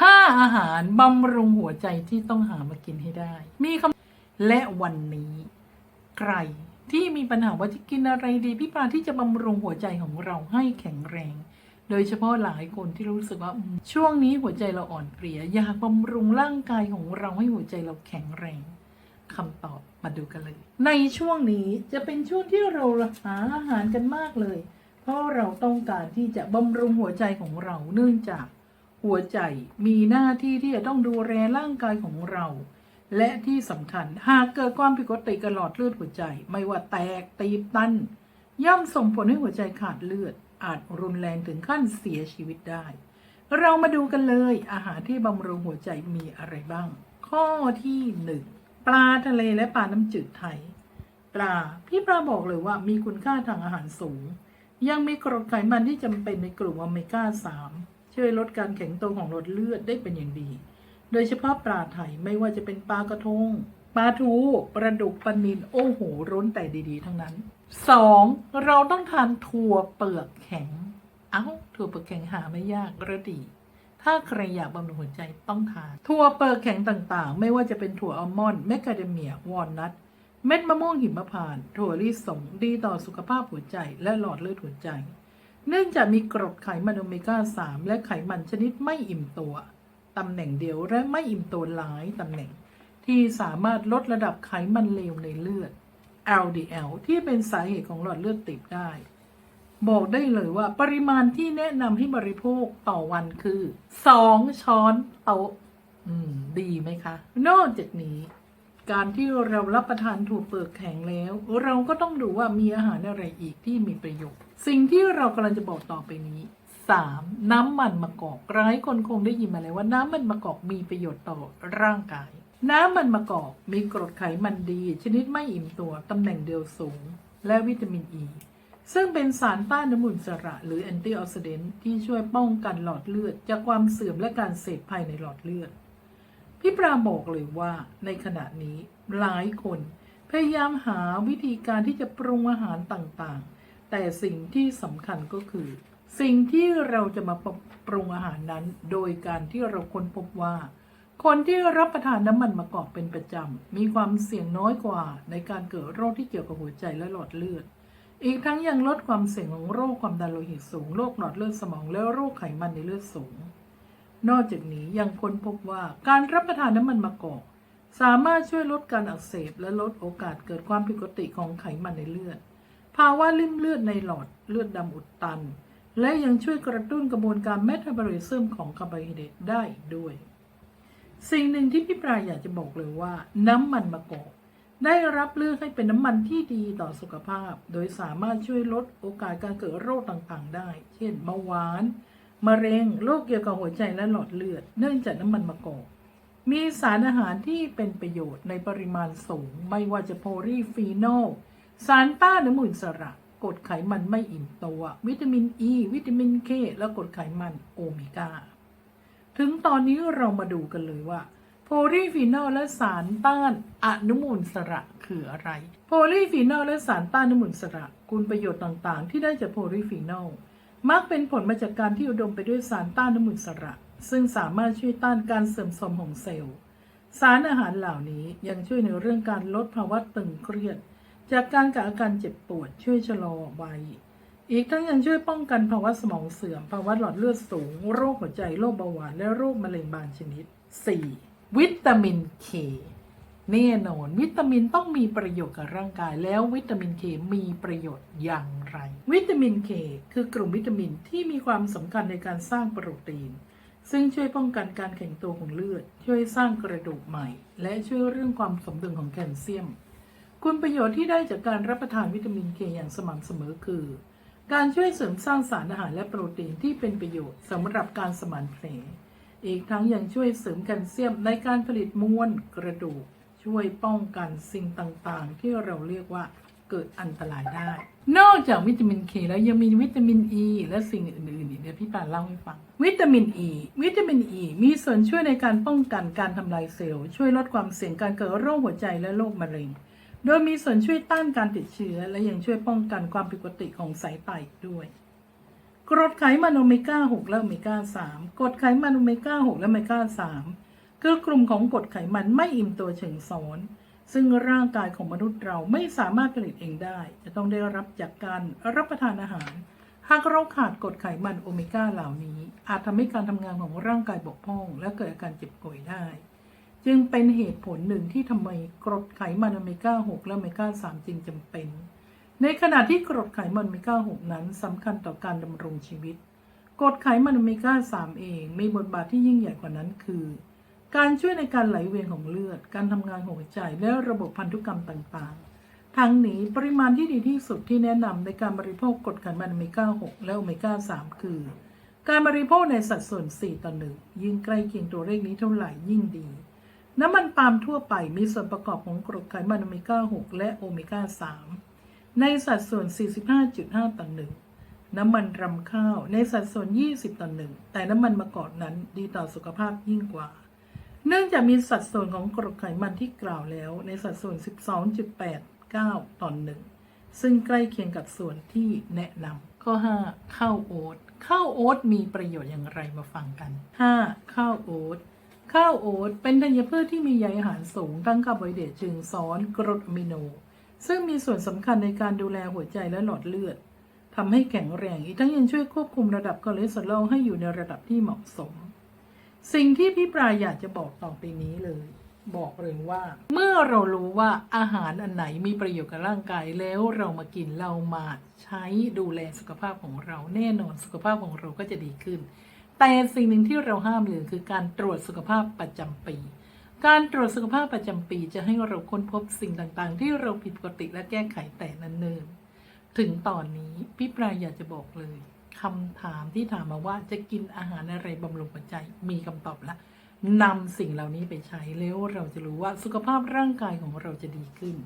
ห้าอาหารบำรุงหัวใจที่ต้องหามากินให้ได้ มีคำและวันนี้ ใครที่มีปัญหาว่าจะกินอะไรดีพี่ปลาที่จะบำรุงหัวใจของเราให้แข็งแรง โดยเฉพาะหลายคนที่รู้สึกว่าช่วงนี้หัวใจเราอ่อนเพลียอยากบำรุงร่างกายของเราให้หัวใจเราแข็งแรงคำตอบมาดูกันเลย ในช่วงนี้จะเป็นช่วงที่เราหาอาหารกันมากเลย เพราะเราต้องการที่จะบำรุงหัวใจของเราเนื่องจาก หัวใจมีหน้าที่ที่จะต้องดูแลร่างกายของเรา และที่สำคัญหากเกิดความผิดปกติกับหลอดเลือดหัวใจ ไม่ว่าแตกตีบตัน ย่อมส่งผลให้หัวใจขาดเลือด อาจรุนแรงถึงขั้นเสียชีวิตได้ เรามาดูกันเลยอาหารที่บำรุงหัวใจมีอะไรบ้าง ข้อที่หนึ่งปลาทะเลและปลาน้ำจืดไทย ปลาพี่ปลาบอกเลยว่ามีคุณค่าทางอาหารสูง ยังมีกรดไขมันที่จำเป็นในกลุ่มโอเมก้า 3 ช่วยลดการแข็งตัวของหลอดเลือดได้เป็นอย่างดี โดยเฉพาะปลาไทยไม่ว่าจะเป็นปลากระทงปลาทูปลาดุกปลานิลโอ้โหร้นแต่ดีๆ ทั้งนั้น 2. เราต้องทานถั่วเปลือกแข็ง เอ้าถั่วเปลือกแข็งหาไม่ยากระดี ถ้าใครอยากบำรุงหัวใจต้องทาน ถั่วเปลือกแข็งต่างๆ ไม่ว่าจะเป็นถั่วอัลมอนด์แมคคาเดเมียวอลนัทเม็ดมะม่วงหิมพานต์ถั่วลิสงดีต่อสุขภาพหัวใจและหลอดเลือดหัวใจ เนื่องจากมีกรดไขมันโอเมก้า 3 และไขมันชนิดไม่อิ่มตัว ตำแหน่งเดียวและไม่อิ่มตัวหลายตำแหน่ง ที่สามารถลดระดับไขมันเลวในเลือด LDL ที่เป็นสาเหตุของหลอดเลือดตีบได้ บอกได้เลยว่าปริมาณที่แนะนำให้บริโภคต่อวันคือ 2 ช้อนโต๊ะอืมดีไหมคะ นอกจากนี้ การที่เรารับประทานถั่วเปลือกแข็งแล้ว เราก็ต้องดูว่ามีอาหารอะไรอีกที่มีประโยชน์ สิ่งที่เรากำลังจะบอกต่อไปนี้ 3. น้ำมันมะกอกร้ายคนคงได้ยินมาแล้วว่าน้ำมันมะกอกมีประโยชน์ต่อร่างกาย น้ำมันมะกอกมีกรดไขมันดี ชนิดไม่อิ่มตัวตำแหน่งเดียวสูง และวิตามินอ e, ีซึ่งเป็นสารต้านอนุมูลอิสระหรือแอนตี้ออกซิเดนต์ที่ช่วยป้องกันหลอดเลือด จากความเสื่อมและการเสพภายในหลอดเลือด พี่ปราบอกเลยว่าในขณะนี้หลายคนพยายามหาวิธีการที่จะปรุงอาหารต่างๆ แต่สิ่งที่สำคัญก็คือ สิ่งที่เราจะมาปรุงอาหารนั้น โดยการที่เราค้นพบว่า คนที่รับประทานน้ำมันมะกอกเป็นประจำ มีความเสี่ยงน้อยกว่าในการเกิดโรคที่เกี่ยวกับหัวใจและหลอดเลือด อีกทั้งยังลดความเสี่ยงของโรคความดันโลหิตสูง โรคหลอดเลือดสมองและโรคไขมันในเลือดสูง นอกจากนี้ยังค้นพบว่าการรับประทานน้ำมันมะกอก สามารถช่วยลดการอักเสบและลดโอกาสเกิดความผิดปกติของไขมันในเลือด ภาวะลิ่มเลือดในหลอดเลือดดำอุดตัน และยังช่วยกระตุ้นกระบวนการเมตาบอลิซึมของคาร์โบไฮเดรตได้ด้วย สิ่งหนึ่งที่พี่ปลายอยากจะบอกเลยว่า น้ำมันมะกอกได้รับเลือกให้เป็นน้ำมันที่ดีต่อสุขภาพ โดยสามารถช่วยลดโอกาสการเกิดโรคต่างๆ ได้ เช่นเบาหวาน มะเร็งโรคเกี่ยวกับหัวใจและหลอดเลือด เนื่องจากน้ำมันมะกอกมีสารอาหารที่เป็นประโยชน์ในปริมาณสูง ไม่ว่าจะโพลีฟีโนลสารต้านอนุมูลอิสระกรดไขมันไม่อิ่มตัว วิตามินอ e, ีวิตามินเคและกรดไขมันโอเมก้าถึงตอนนี้เรามาดูกันเลยว่าโพลีฟีนอลและสารต้านอนุมูลอิสระคืออะไร โพลีฟีนอลและสารต้านอนุมูลอิสระ คุณประโยชน์ต่างๆ ที่ได้จากโพลีฟีนอล มักเป็นผลมาจากการที่อุดมไปด้วยสารต้านอนุมูลอิสระ ซึ่งสามารถช่วยต้านการเสื่อมโทรมของเซลล์ สารอาหารเหล่านี้ยังช่วยในเรื่องการลดภาวะตึงเครียด จากการกับอาการเจ็บปวดช่วยชะลอวัยอีกทั้งยังช่วยป้องกันภาวะสมองเสื่อม ภาวะหลอดเลือดสูง โรคหัวใจ โรคเบาหวาน และโรคมะเร็งบางชนิด 4. วิตามินเค แน่นอนวิตามินต้องมีประโยชน์กับร่างกาย แล้ววิตามินเคมีประโยชน์อย่างไร วิตามินเคคือกลุ่มวิตามินที่มีความสำคัญในการสร้างโปรตีน ซึ่งช่วยป้องกันการแข็งตัวของเลือด ช่วยสร้างกระดูกใหม่ และช่วยเรื่องความสมดุลของแคลเซียม คุณประโยชน์ที่ได้จากการรับประทานวิตามินเคอย่างสม่ำเสมอคือ การช่วยเสริมสร้างสารอาหารและโปรตีนที่เป็นประโยชน์สำหรับการสมานแผลอีกทั้งยังช่วยเสริมแคลเซียมในการผลิตมวลกระดูก ช่วยป้องกันสิ่งต่างๆ ที่เราเรียกว่าเกิดอันตรายได้ นอกจากวิตามินเคแล้วยังมีวิตามินอ e ีและสิ่งอื่นๆอีกเดี๋ยวพี่ปานเล่าให้ฟัง วิตามินอ e, ีวิตามินอ e ีมีส่วนช่วยในการป้องกันการทำลายเซลล์ ช่วยลดความเสี่ยงการเกิดโรคหัวใจและโรคมะเร็ง โดยมีส่วนช่วยต้านการติดเชื้อ และยังช่วยป้องกันความผิดปกติของสายไตอีกด้วยกรดไขมันโอเมก้า 6 และโอเมก้า 3กรดไขมันโอเมก้า 6 และโอเมก้า 3 คือกลุ่มของกรดไขมันไม่อิ่มตัวเชิงซ้อน ซึ่งร่างกายของมนุษย์เราไม่สามารถผลิตเองได้ จะต้องได้รับจากการรับประทานอาหาร หากเราขาดกรดไขมันโอเมก้าเหล่านี้ อาจทำให้การทำงานของร่างกายบกพร่อง และเกิดอาการเจ็บป่วยได้ จึงเป็นเหตุผลหนึ่งที่ทำไมกรดไขมันโอเมก้า 6 และโอเมก้า 3 จึงจำเป็น ในขณะที่กรดไขมันโอเมก้า 6 นั้นสำคัญต่อการดำรงชีวิตกรดไขมันโอเมก้า 3 เองมีบทบาทที่ยิ่งใหญ่กว่านั้นคือ การช่วยในการไหลเวียนของเลือด การทำงานของหัวใจและระบบพันธุกรรมต่างๆ ทั้งนี้ปริมาณที่ดีที่สุดที่แนะนำในการบริโภคกรดไขมันโอเมก้า 6 และโอเมก้า 3 คือ การบริโภคในสัดส่วน 4 ต่อ1ยิ่งใกล้เคียงตัวเลขนี้เท่าไหร่ยิ่งดี น้ำมันปาล์มทั่วไปมีส่วนประกอบของกรดไขมันโอเมก้า 6 และโอเมก้า 3 ในสัดส่วน 45.5 ต่อ1น้ำมันรำข้าวในสัดส่วน 20 ต่อ1แต่น้ำมันมะกอกนั้นดีต่อสุขภาพยิ่งกว่า เนื่องจากมีสัดส่วนของกรดไขมันที่กล่าวแล้ว ในสัดส่วน 12.89 ต่อ1ซึ่งใกล้เคียงกับส่วนที่แนะนำข้อ 5 ข้าวโอ๊ตข้าวโอ๊ตมีประโยชน์อย่างไรมาฟังกัน 5. ข้าวโอ๊ตข้าวโอ๊ตเป็นธัญพืชที่มีใยอาหารสูงทั้งคาร์โบไฮเดรตเชิงซ้อนกรดอะมิโน ซึ่งมีส่วนสำคัญในการดูแลหัวใจและหลอดเลือดทำให้แข็งแรงอีกทั้งยังช่วยควบคุมระดับคอเลสเตอรอลให้อยู่ในระดับที่เหมาะสม สิ่งที่พี่ปลายอยากจะบอกต่อไปนี้เลย บอกเลยว่า เมื่อเรารู้ว่าอาหารอันไหนมีประโยชน์กับร่างกายแล้วเรามากินเรามาใช้ดูแลสุขภาพของเราแน่นอนสุขภาพของเราก็จะดีขึ้น แต่สิ่งหนึ่งที่เราห้ามเลยคือการตรวจสุขภาพประจำปี การตรวจสุขภาพประจำปีจะให้เราค้นพบสิ่งต่างๆ ที่เราผิดปกติและแก้ไขแต่นั้นเนินถึงตอนนี้พี่ปลายอยากจะบอกเลย คำถามที่ถามมาว่าจะกินอาหารอะไรบำรุงหัวใจมีคำตอบละนำสิ่งเหล่านี้ไปใช้แล้วเราจะรู้ว่าสุขภาพร่างกายของเราจะดีขึ้น